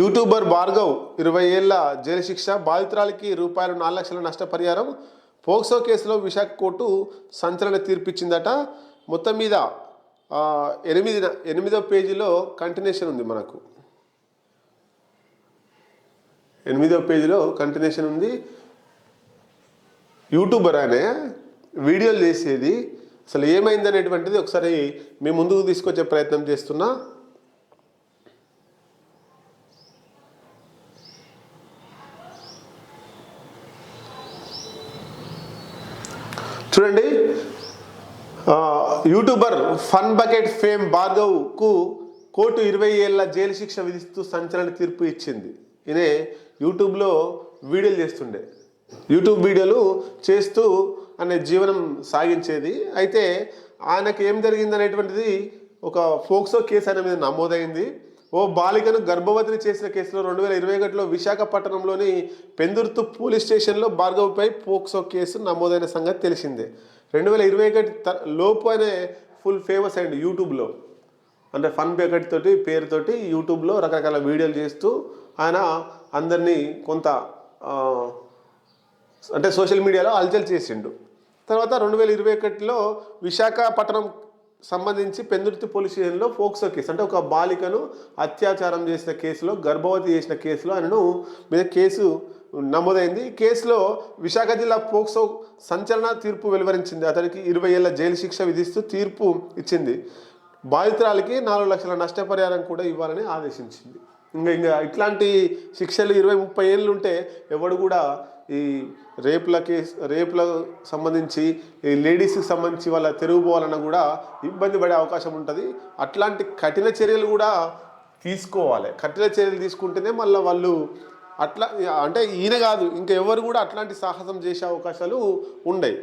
YouTuber Bhargav ఇరవై ఏళ్ళ jail శిక్ష బాధితురాలికి రూపాయలు నాలుగు లక్షల నష్టపరిహారం పోక్సో కేసులో విశాఖ కోర్టు సంచలన తీర్పిచ్చిందట. మొత్తం మీద ఎనిమిది ఎనిమిదో పేజీలో కంటిన్యూషన్ ఉంది మనకు. ఎనిమిదో పేజీలో కంటిన్యూషన్ ఉంది. యూట్యూబర్ అనే వీడియోలు చేసేది. అసలు ఏమైంది అనేటువంటిది ఒకసారి మీ ముందుకు తీసుకొచ్చే ప్రయత్నం చేస్తున్నా. చూడండి. యూట్యూబర్ ఫన్ బకెట్ ఫేమ్ భార్గవ్కు కోర్టు ఇరవై ఏళ్ళ జైలు శిక్ష విధిస్తూ సంచలన తీర్పు ఇచ్చింది. ఈయనే యూట్యూబ్లో వీడియోలు చేస్తుండే. యూట్యూబ్ వీడియోలు చేస్తూ అనే జీవనం సాగించేది. అయితే ఆయనకు ఏం జరిగింది అనేటువంటిది ఒక ఫోక్సో కేసు అనే మీద నమోదైంది. ఓ బాలికను గర్భవతిని చేసిన కేసులో రెండు వేల ఇరవై ఒకటిలో విశాఖపట్నంలోని పెందుర్తు పోలీస్ స్టేషన్లో భార్గవ్పై పోక్సో కేసు నమోదైన సంగతి తెలిసిందే. రెండు వేల ఇరవై ఒకటి త- లోపు అనే ఫుల్ ఫేమస్ అయింది యూట్యూబ్లో అంటే ఫన్ బకెట్ తోటి పేరుతోటి యూట్యూబ్లో రకరకాల వీడియోలు చేస్తూ ఆయన అందరినీ కొంత అంటే సోషల్ మీడియాలో అల్చల్ చేసిండు. తర్వాత రెండు వేల ఇరవై ఒకటిలో విశాఖపట్నం సంబంధించి పెందుర్తి పోలీస్ స్టేషన్లో ఫోక్సో కేసు. అంటే ఒక బాలికను అత్యాచారం చేసిన కేసులో గర్భవతి చేసిన కేసులో ఆయనను మీద కేసు నమోదైంది. ఈ కేసులో విశాఖ జిల్లా పోక్సో సంచలన తీర్పు వెలువరించింది. అతనికి ఇరవై ఏళ్ళ జైలు శిక్ష విధిస్తూ తీర్పు ఇచ్చింది. బాధితురాలకి నాలుగు లక్షల నష్టపరిహారం కూడా ఇవ్వాలని ఆదేశించింది. ఇంకా ఇంకా ఇట్లాంటి శిక్షలు ఇరవై ముప్పై ఏళ్ళు ఉంటే ఎవడు కూడా ఈ రేపుల కేసు రేపులకు సంబంధించి ఈ లేడీస్కి సంబంధించి వాళ్ళ తెరుగుపోవాలన్నా కూడా ఇబ్బంది పడే అవకాశం ఉంటుంది. అట్లాంటి కఠిన చర్యలు కూడా తీసుకోవాలి. కఠిన చర్యలు తీసుకుంటేనే మళ్ళీ వాళ్ళు అట్లా అంటే ఈయన కాదు ఇంకా ఎవరు కూడా అట్లాంటి సాహసం చేసే అవకాశాలు ఉండయి.